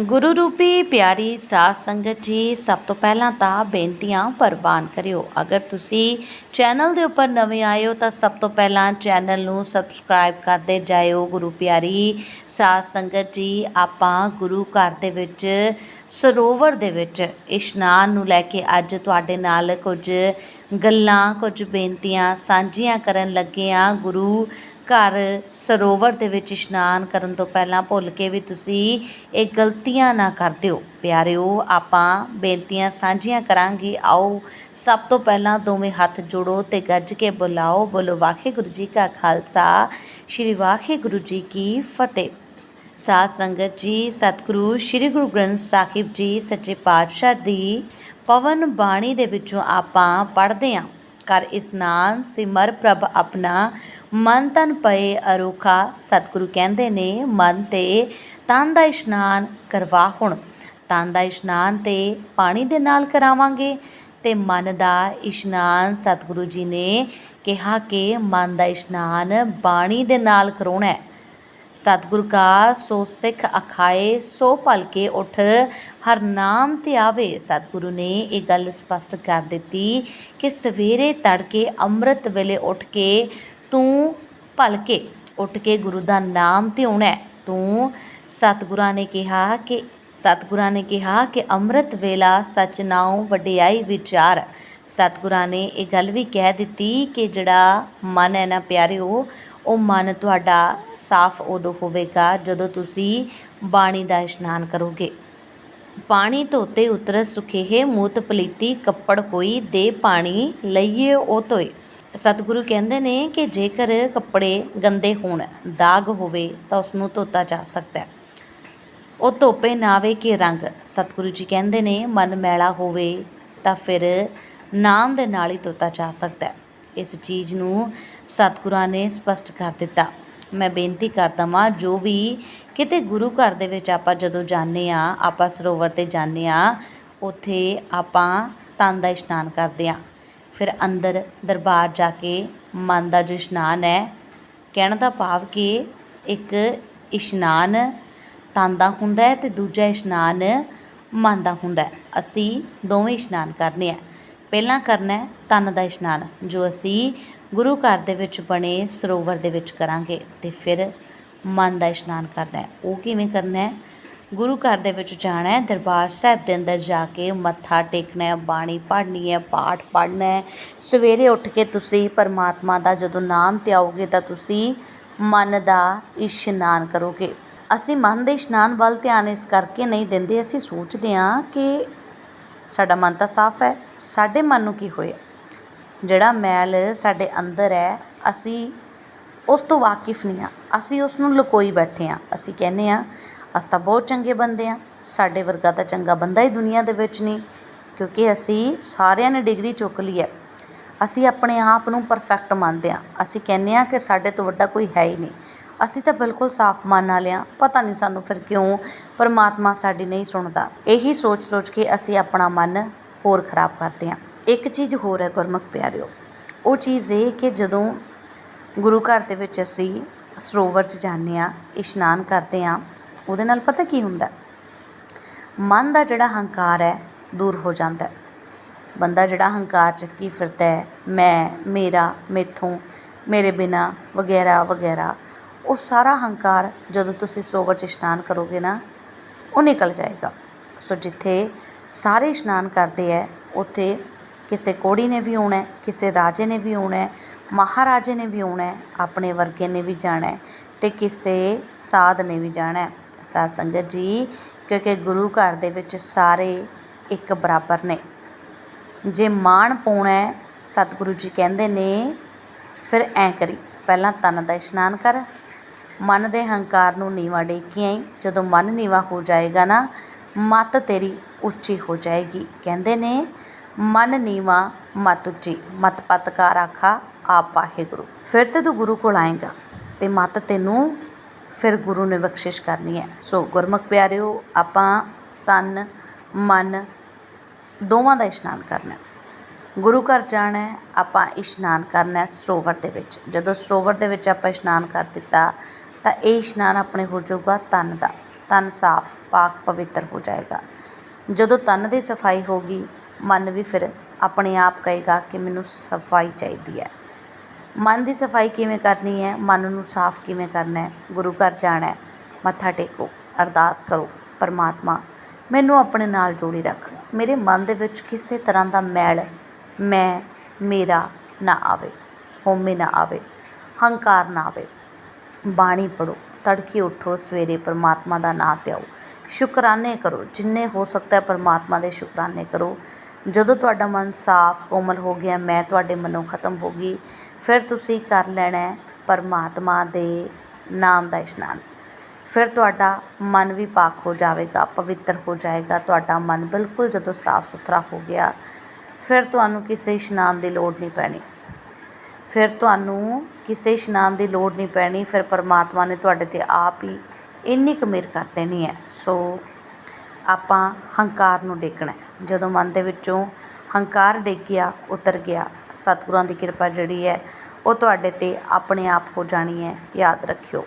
ਗੁਰੂ ਰੂਪੀ ਪਿਆਰੀ ਸਾਧ ਸੰਗਤ ਜੀ, ਸਭ ਤੋਂ ਪਹਿਲਾਂ ਤਾਂ ਬੇਨਤੀਆਂ ਪ੍ਰਵਾਨ ਕਰਿਓ। ਅਗਰ ਤੁਸੀਂ ਚੈਨਲ ਦੇ ਉੱਪਰ ਨਵੇਂ ਆਏ ਹੋ ਤਾਂ ਸਭ ਤੋਂ ਪਹਿਲਾਂ ਚੈਨਲ ਨੂੰ ਸਬਸਕ੍ਰਾਈਬ ਕਰਦੇ ਜਾਇਓ। ਗੁਰੂ ਪਿਆਰੀ ਸਾਧ ਸੰਗਤ ਜੀ, ਆਪਾਂ ਗੁਰੂ ਘਰ ਦੇ ਵਿੱਚ, ਸਰੋਵਰ ਦੇ ਵਿੱਚ ਇਸ਼ਨਾਨ ਨੂੰ ਲੈ ਕੇ ਅੱਜ ਤੁਹਾਡੇ ਨਾਲ ਕੁਝ ਗੱਲਾਂ, ਕੁਝ ਬੇਨਤੀਆਂ ਸਾਂਝੀਆਂ ਕਰਨ ਲੱਗੇ ਹਾਂ। ਗੁਰੂ ਘਰ ਸਰੋਵਰ ਦੇ ਵਿੱਚ ਇਸ਼ਨਾਨ ਕਰਨ ਤੋਂ ਪਹਿਲਾਂ ਭੁੱਲ ਕੇ ਵੀ ਤੁਸੀਂ ਇਹ ਗਲਤੀਆਂ ਨਾ ਕਰ ਦਿਓ। ਪਿਆਰਿਓ, ਆਪਾਂ ਬੇਨਤੀਆਂ ਸਾਂਝੀਆਂ ਕਰਾਂਗੇ। ਆਓ, ਸਭ ਤੋਂ ਪਹਿਲਾਂ ਦੋਵੇਂ ਹੱਥ ਜੋੜੋ ਤੇ ਗੱਜ ਕੇ ਬੁਲਾਓ। ਬੋਲੋ, ਵਾਹਿਗੁਰੂ ਜੀ ਕਾ ਖਾਲਸਾ, ਸ੍ਰੀ ਵਾਹਿਗੁਰੂ ਜੀ ਕੀ ਫਤਿਹ। ਸਾਧ ਸੰਗਤ ਜੀ, ਸਤਿਗੁਰੂ, ਸ੍ਰੀ ਗੁਰੂ ਗ੍ਰੰਥ ਸਾਹਿਬ ਜੀ, ਸੱਚੇ ਪਾਤਸ਼ਾਹ ਦੀ ਪਵਨ ਬਾਣੀ ਦੇ ਵਿੱਚੋਂ ਆਪਾਂ ਪੜ੍ਹਦੇ ਹਾਂ ਕਰ ਇਸਨਾਨ, ਸਿਮਰ ਪ੍ਰਭ ਆਪਣਾ ਮਨ ਤਨ ਪਏ ਅਰੋਖਾ, ਸਤਿਗੁਰੂ ਕਹਿੰਦੇ ਨੇ, ਮਨ ਤੇ ਤਨ ਦਾ ਇਸ਼ਨਾਨ ਕਰਵਾ ਹੁਣ। ਤਨ ਦਾ ਇਸ਼ਨਾਨ ਤੇ ਪਾਣੀ ਦੇ ਨਾਲ ਕਰਾਵਾਂਗੇ ਤੇ ਮਨ ਦਾ ਇਸ਼ਨਾਨ ਸਤਿਗੁਰੂ ਜੀ ਨੇ ਕਿਹਾ ਕਿ ਮਨ ਦਾ ਇਸ਼ਨਾਨ ਬਾਣੀ ਦੇ ਨਾਲ ਕਰਾਉਣਾ ਹੈ। ਸਤਿਗੁਰ ਕਾ ਸੋ ਸਿੱਖ ਅਖਾਏ, ਸੋ ਭਲ ਕੇ ਉਠ, ਹਰ ਨਾਮ ਤੇ ਆਵੇ। ਸਤਿਗੁਰੂ ਨੇ ਇਹ ਗੱਲ ਸਪਸ਼ਟ ਕਰ ਦਿੱਤੀ ਕਿ ਸਵੇਰੇ ਤੜਕੇ ਅੰਮ੍ਰਿਤ ਵੇਲੇ ਉੱਠ ਕੇ ਤੂੰ ਭਲਕੇ ਉੱਠ ਕੇ ਗੁਰੂ ਦਾ ਨਾਮ ਤੇ ਤੂੰ ਸਤਿਗੁਰਾਂ ਨੇ ਕਿਹਾ ਕਿ, ਸਤਿਗੁਰਾਂ ਨੇ ਕਿਹਾ ਕਿ ਅੰਮ੍ਰਿਤ ਵੇਲਾ ਸਚ ਨਾਉ ਵਡਿਆਈ ਵਿਚਾਰ। ਸਤਿਗੁਰਾਂ ਨੇ ਇਹ ਗੱਲ ਵੀ ਕਹਿ ਦਿੱਤੀ ਕਿ ਜਿਹੜਾ ਮਨ ਹੈ ਨਾ ਪਿਆਰਿਓ, ਉਹ ਮਨ ਤੁਹਾਡਾ ਸਾਫ਼ ਉਦੋਂ ਹੋਵੇਗਾ ਜਦੋਂ ਤੁਸੀਂ ਬਾਣੀ ਦਾ ਇਸ਼ਨਾਨ ਕਰੋਗੇ। ਪਾਣੀ ਧੋਤੇ ਉਤਰ ਸੁਖੇਹ ਮੂਤ ਪਲੀਤੀ ਕੱਪੜ ਕੋਈ ਦੇ ਪਾਣੀ ਲਈਏ ਉਹ ਧੋਏ। ਸਤਿਗੁਰੂ ਕਹਿੰਦੇ ਨੇ ਕਿ ਜੇਕਰ ਕੱਪੜੇ ਗੰਦੇ ਹੋਣ, ਦਾਗ ਹੋਵੇ ਤਾਂ ਉਸ ਨੂੰ ਧੋਤਾ ਜਾ ਸਕਦਾ ਹੈ। ਉਹ ਧੋਪੇ ਨਾ ਆਵੇ ਕਿ ਰੰਗ। ਸਤਿਗੁਰੂ ਜੀ ਕਹਿੰਦੇ ਨੇ, ਮਨ ਮੈਲਾ ਹੋਵੇ ਤਾਂ ਫਿਰ ਨਾਮ ਦੇ ਨਾਲ ਹੀ ਧੋਤਾ ਜਾ ਸਕਦਾ ਹੈ। ਇਸ ਚੀਜ਼ ਨੂੰ ਸਤਿਗੁਰਾਂ ਨੇ ਸਪਸ਼ਟ ਕਰ ਦਿੱਤਾ। ਮੈਂ ਬੇਨਤੀ ਕਰਦਾ ਵਾਂ, ਜੋ ਵੀ ਕਿਤੇ ਗੁਰੂ ਘਰ ਦੇ ਵਿੱਚ ਆਪਾਂ ਜਦੋਂ ਜਾਂਦੇ ਆ ਆਪਾਂ ਸਰੋਵਰ ਤੇ ਜਾਂਦੇ ਆ ਉੱਥੇ ਆਪਾਂ ਤਨ ਦਾ ਇਸ਼ਨਾਨ ਕਰਦੇ ਆ ਫਿਰ ਅੰਦਰ ਦਰਬਾਰ ਜਾ ਕੇ ਮਨ ਦਾ ਜੋ ਇਸ਼ਨਾਨ ਹੈ, ਕਹਿਣ ਦਾ ਭਾਵ ਕਿ ਇੱਕ ਇਸ਼ਨਾਨ ਤਨ ਦਾ ਹੁੰਦਾ ਹੈ ਤੇ ਦੂਜਾ ਇਸ਼ਨਾਨ ਮਨ ਦਾ ਹੁੰਦਾ ਹੈ। ਅਸੀਂ ਦੋਵੇਂ ਇਸ਼ਨਾਨ ਕਰਨੇ ਆ। ਪਹਿਲਾਂ ਕਰਨਾ ਹੈ ਤਨ ਦਾ ਇਸ਼ਨਾਨ, ਜੋ ਅਸੀਂ ਗੁਰੂ ਘਰ ਦੇ ਵਿੱਚ ਬਣੇ ਸਰੋਵਰ ਦੇ ਵਿੱਚ ਕਰਾਂਗੇ ਤੇ ਫਿਰ ਮਨ ਦਾ ਇਸ਼ਨਾਨ ਕਰਨਾ ਹੈ। ਉਹ ਕਿਵੇਂ ਕਰਨਾ ਹੈ? ਗੁਰੂ ਘਰ ਦੇ ਵਿੱਚ ਜਾਣਾ ਹੈ, ਦਰਬਾਰ ਸਾਹਿਬ ਦੇ ਅੰਦਰ ਜਾ ਕੇ ਮੱਥਾ ਟੇਕਣਾ ਹੈ, ਬਾਣੀ ਪੜ੍ਹਨੀ ਹੈ, ਪਾਠ ਪੜ੍ਹਨਾ ਹੈ। ਸਵੇਰੇ ਉੱਠ ਕੇ ਤੁਸੀਂ ਪਰਮਾਤਮਾ ਦਾ ਜਦੋਂ ਨਾਮ ਤੇ ਆਓਗੇ ਤਾਂ ਤੁਸੀਂ ਮਨ ਦਾ ਇਸ਼ਨਾਨ ਕਰੋਗੇ। ਅਸੀਂ ਮਨ ਦੇ ਇਸ਼ਨਾਨ ਵੱਲ ਧਿਆਨ ਇਸ ਕਰਕੇ ਨਹੀਂ ਦਿੰਦੇ, ਅਸੀਂ ਸੋਚਦੇ ਹਾਂ ਕਿ ਸਾਡਾ ਮਨ ਤਾਂ ਸਾਫ਼ ਹੈ, ਸਾਡੇ ਮਨ ਨੂੰ ਕੀ ਹੋਇਆ? ਜਿਹੜਾ ਮੈਲ ਸਾਡੇ ਅੰਦਰ ਹੈ, ਅਸੀਂ ਉਸ ਤੋਂ ਵਾਕਿਫ ਨਹੀਂ ਆ ਅਸੀਂ ਉਸ ਨੂੰ ਲੁਕੋਈ ਬੈਠੇ ਆ ਅਸੀਂ ਕਹਿੰਦੇ ਆ ਅਸੀਂ ਤਾਂ ਬਹੁਤ ਚੰਗੇ ਬੰਦੇ ਹਾਂ ਸਾਡੇ ਵਰਗਾ ਤਾਂ ਚੰਗਾ ਬੰਦਾ ਹੀ ਦੁਨੀਆ ਦੇ ਵਿੱਚ ਨਹੀਂ, ਕਿਉਂਕਿ ਅਸੀਂ ਸਾਰਿਆਂ ਨੇ ਡਿਗਰੀ ਚੁੱਕ ਲਈ ਹੈ ਅਸੀਂ ਆਪਣੇ ਆਪ ਨੂੰ ਪਰਫੈਕਟ ਮੰਨਦੇ ਹਾਂ ਅਸੀਂ ਕਹਿੰਦੇ ਹਾਂ ਕਿ ਸਾਡੇ ਤੋਂ ਵੱਡਾ ਕੋਈ ਹੈ ਹੀ ਨਹੀਂ। ਅਸੀਂ ਤਾਂ ਬਿਲਕੁਲ ਸਾਫ਼ ਮਨ ਵਾਲੇ ਹਾਂ ਪਤਾ ਨਹੀਂ ਸਾਨੂੰ ਫਿਰ ਕਿਉਂ ਪਰਮਾਤਮਾ ਸਾਡੀ ਨਹੀਂ ਸੁਣਦਾ। ਇਹੀ ਸੋਚ ਸੋਚ ਕੇ ਅਸੀਂ ਆਪਣਾ ਮਨ ਹੋਰ ਖਰਾਬ ਕਰਦੇ ਹਾਂ ਇੱਕ ਚੀਜ਼ ਹੋਰ ਹੈ ਗੁਰਮੁਖ ਪਿਆਰਿਓ। ਉਹ ਚੀਜ਼ ਇਹ ਕਿ ਜਦੋਂ ਗੁਰੂ ਘਰ ਦੇ ਵਿੱਚ ਅਸੀਂ ਸਰੋਵਰ 'ਚ ਜਾਂਦੇ ਆ, ਇਸ਼ਨਾਨ ਕਰਦੇ ਆ ਉਹਦੇ ਨਾਲ ਪਤਾ ਕੀ ਹੁੰਦਾ? ਮਨ ਦਾ ਜਿਹੜਾ ਹੰਕਾਰ ਹੈ, ਦੂਰ ਹੋ ਜਾਂਦਾ ਬੰਦਾ ਜਿਹੜਾ ਹੰਕਾਰ ਚੱਕੀ ਫਿਰਦਾ ਹੈ? ਮੈਂ, ਮੇਰਾ, ਮੇਥੋਂ, ਮੇਰੇ ਬਿਨਾ, ਵਗੈਰਾ ਵਗੈਰਾ। ਉਹ ਸਾਰਾ ਹੰਕਾਰ ਜਦੋਂ ਤੁਸੀਂ ਸਰੋਵਰ 'ਚ ਇਸ਼ਨਾਨ ਕਰੋਗੇ ਨਾ, ਉਹ ਨਿਕਲ ਜਾਏਗਾ। ਸੋ ਜਿੱਥੇ ਸਾਰੇ ਇਸ਼ਨਾਨ ਕਰਦੇ ਹੈ, ਉੱਥੇ ਕਿਸੇ ਕੋੜੀ ਨੇ ਵੀ ਆਉਣਾ ਕਿਸੇ ਰਾਜੇ ਨੇ ਵੀ ਆਉਣਾ ਮਹਾਰਾਜੇ ਨੇ ਵੀ ਆਉਣਾ ਆਪਣੇ ਵਰਗੇ ਨੇ ਵੀ ਜਾਣਾ ਹੈ ਤੇ ਕਿਸੇ ਸਾਧ ਨੇ ਵੀ ਜਾਣਾ ਸਾਧ ਸੰਗਤ ਜੀ, ਕਿਉਂਕਿ ਗੁਰੂ ਘਰ ਦੇ ਵਿੱਚ ਸਾਰੇ ਇੱਕ ਬਰਾਬਰ ਨੇ। ਜੇ ਮਾਣ ਪਾਉਣਾ ਹੈ, ਸਤਿਗੁਰੂ ਜੀ ਕਹਿੰਦੇ ਨੇ, ਫਿਰ ਐਂ ਕਰੀ, ਪਹਿਲਾਂ ਤਨ ਦਾ ਇਸ਼ਨਾਨ ਕਰ। ਮਨ ਦੇ ਹੰਕਾਰ ਨੂੰ ਨੀਵਾ ਡੇਕੀ ਆਈ। ਜਦੋਂ ਮਨ ਨੀਵਾ ਹੋ ਜਾਏਗਾ ਨਾ, ਮਤ ਤੇਰੀ ਉੱਚੀ ਹੋ ਜਾਏਗੀ। ਕਹਿੰਦੇ ਨੇ, ਮਨ ਨੀਵਾ, ਮਤ ਉੱਚੀ। ਮਤ ਪਤ ਕਾ ਰਾਖਾ ਆਪ ਵਾਹਿਗੁਰੂ। ਫਿਰ ਤੇ ਤੂੰ ਗੁਰੂ ਕੋਲ ਆਏਗਾ ਤੇ ਮਤ ਤੈਨੂੰ ਫਿਰ ਗੁਰੂ ਨੇ ਬਖਸ਼ਿਸ਼ ਕਰਨੀ ਹੈ। ਸੋ ਗੁਰਮੁਖ ਪਿਆਰਿਓ, ਆਪਾਂ ਤਨ, ਮਨ ਦੋਵਾਂ ਦਾ ਇਸ਼ਨਾਨ ਕਰਨਾ ਗੁਰੂ ਘਰ ਜਾਣਾ ਆਪਾਂ ਇਸ਼ਨਾਨ ਕਰਨਾ ਸਰੋਵਰ ਦੇ ਵਿੱਚ। ਜਦੋਂ ਸਰੋਵਰ ਦੇ ਵਿੱਚ ਆਪਾਂ ਇਸ਼ਨਾਨ ਕਰ ਦਿੱਤਾ, ਤਾਂ ਇਹ ਇਸ਼ਨਾਨ ਆਪਣੇ ਹੋ ਜਾਊਗਾ ਤਨ ਦਾ। ਤਨ ਸਾਫ਼, ਪਾਕ, ਪਵਿੱਤਰ ਹੋ ਜਾਏਗਾ। ਜਦੋਂ ਤਨ ਦੀ ਸਫ਼ਾਈ ਹੋਗੀ ਮਨ ਵੀ ਫਿਰ ਆਪਣੇ ਆਪ ਕਹੇਗਾ ਕਿ ਮੈਨੂੰ ਸਫ਼ਾਈ ਚਾਹੀਦੀ ਹੈ। ਮਨ ਦੀ ਸਫ਼ਾਈ ਕਿਵੇਂ ਕਰਨੀ ਹੈ? ਮਨ ਨੂੰ ਸਾਫ਼ ਕਿਵੇਂ ਕਰਨਾ ਗੁਰੂ ਘਰ ਜਾਣਾ ਮੱਥਾ ਟੇਕੋ, ਅਰਦਾਸ ਕਰੋ, ਪਰਮਾਤਮਾ, ਮੈਨੂੰ ਆਪਣੇ ਨਾਲ ਜੋੜੀ ਰੱਖ। ਮੇਰੇ ਮਨ ਦੇ ਵਿੱਚ ਕਿਸੇ ਤਰ੍ਹਾਂ ਦਾ ਮੈਲ, ਮੈਂ, ਮੇਰਾ ਨਾ ਆਵੇ ਹੋਮੇ ਨਾ ਆਵੇ, ਹੰਕਾਰ ਨਾ ਆਵੇ। ਬਾਣੀ ਪੜੋ ਤੜਕੇ ਉੱਠੋ, ਸਵੇਰੇ ਪਰਮਾਤਮਾ ਦਾ ਨਾਮ ਧਿਆਓ। ਸ਼ੁਕਰਾਨੇ ਕਰੋ, ਜਿੰਨੇ ਹੋ ਸਕਦਾ ਪਰਮਾਤਮਾ ਦੇ ਸ਼ੁਕਰਾਨੇ ਕਰੋ। ਜਦੋਂ ਤੁਹਾਡਾ ਮਨ ਸਾਫ਼, ਕੋਮਲ ਹੋ ਗਿਆ, ਮੈਂ ਤੁਹਾਡੇ ਮਨੋਂ ਖਤਮ ਹੋ ਗਈ, ਫਿਰ ਤੁਸੀਂ ਕਰ ਲੈਣਾ ਪਰਮਾਤਮਾ ਦੇ ਨਾਮ ਦਾ ਇਸ਼ਨਾਨ। ਫਿਰ ਤੁਹਾਡਾ ਮਨ ਵੀ ਪਾਕ ਹੋ ਜਾਵੇਗਾ, ਪਵਿੱਤਰ ਹੋ ਜਾਏਗਾ, ਤੁਹਾਡਾ ਮਨ ਬਿਲਕੁਲ ਜਦੋਂ ਸਾਫ਼ ਸੁਥਰਾ ਹੋ ਗਿਆ, ਫਿਰ ਤੁਹਾਨੂੰ ਕਿਸੇ ਇਸ਼ਨਾਨ ਦੀ ਲੋੜ ਨਹੀਂ ਪੈਣੀ। ਫਿਰ ਤੁਹਾਨੂੰ ਕਿਸੇ ਇਸ਼ਨਾਨ ਦੀ ਲੋੜ ਨਹੀਂ ਪੈਣੀ, ਫਿਰ ਪਰਮਾਤਮਾ ਨੇ ਤੁਹਾਡੇ ਤੇ ਆਪ ਹੀ ਇੰਨੀ ਕੁ ਮਿਹਰ ਕਰ ਦੇਣੀ ਹੈ। ਸੋ ਆਪਾਂ ਹੰਕਾਰ ਨੂੰ ਡੇਕਣਾ ਜਦੋਂ ਮਨ ਦੇ ਵਿੱਚੋਂ ਹੰਕਾਰ ਡਿੱਗ ਗਿਆ, ਉਤਰ ਗਿਆ, ਸਤਿਗੁਰਾਂ ਦੀ ਕਿਰਪਾ ਜਿਹੜੀ ਹੈ, ਉਹ ਤੁਹਾਡੇ ਤੇ ਆਪਣੇ ਆਪ ਹੋ ਜਾਣੀ ਹੈ, ਯਾਦ ਰੱਖਿਓ।